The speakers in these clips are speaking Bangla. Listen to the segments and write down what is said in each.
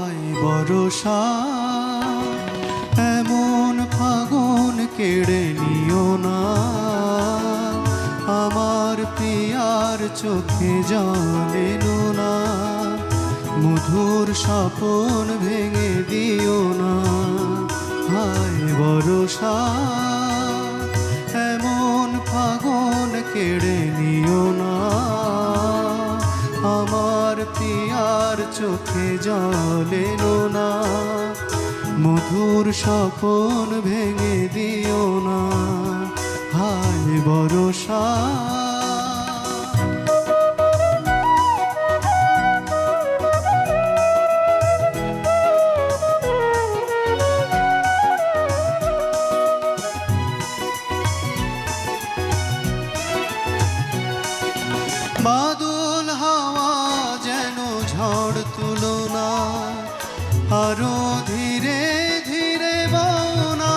হায় বরসা এমন ফাগুন কেড়ে নিও না। আমার পিয়ার চোখে জলে না। মধুর স্বপন ভেঙে দিও না। হায় বরসা এমন ফাগুন কেড়ে জলে না মধুর স্বপন ভেঙে দিও না। হায় বরসা বাদল আরও ধীরে ধীরে বনা।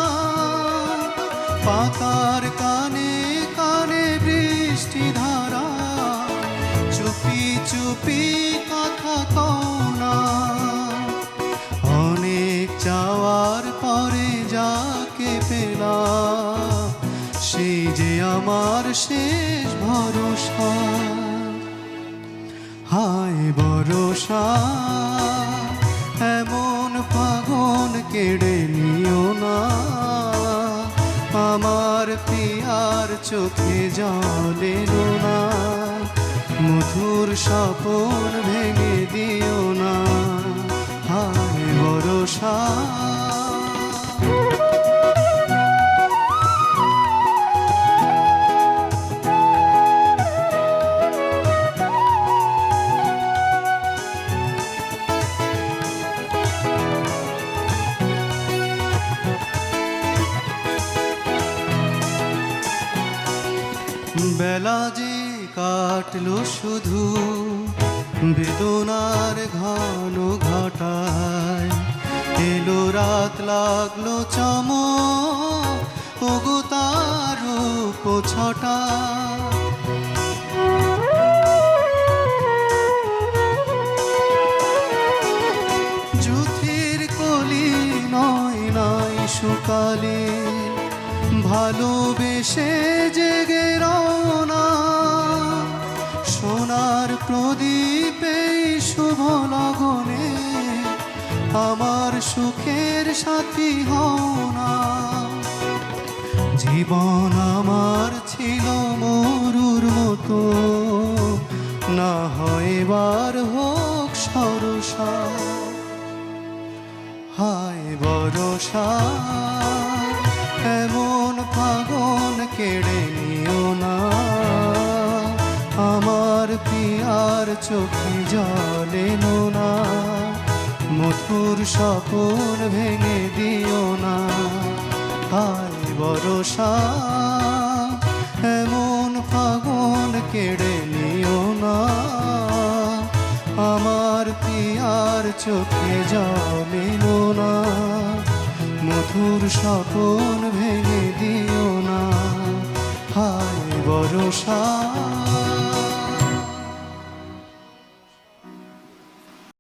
পাতার কানে কানে বৃষ্টি ধারা। চুপি চুপি কথা কওনা। অনেক চাওয়ার পরে যাকে পেলাম সেই যে আমার শেষ ভরসা। হায় ভরসা। কেড়ে নিও না। আমার পিয়ার চোখে জলে না মধুর স্বপন ভেঙে দিও না। হায় ভরসা বেলা যে কাটলো শুধু, বেদনার ঘন ঘটায়। এলো রাত লাগল চম ওগো তার ছটা। যুথের কলি নয় নাই সুকালে, ভালোবেসে জেগে আমার সুখের সাথী হও না। জীবন আমার ছিল মরুর মতো। না হয় এবার হোক সরসা। হায় বরসা এমন ফাগুন কেড়ে নিও না। আমার পিয়ার চোখে জলে না মধুর স্বপন ভেঙে দিও না। হায় বরসা এমন ফাগুন কেড়ে নিও না। আমার পিয়ার চোখে জলে না। মধুর স্বপন ভেঙে দিও না। হায় বরসা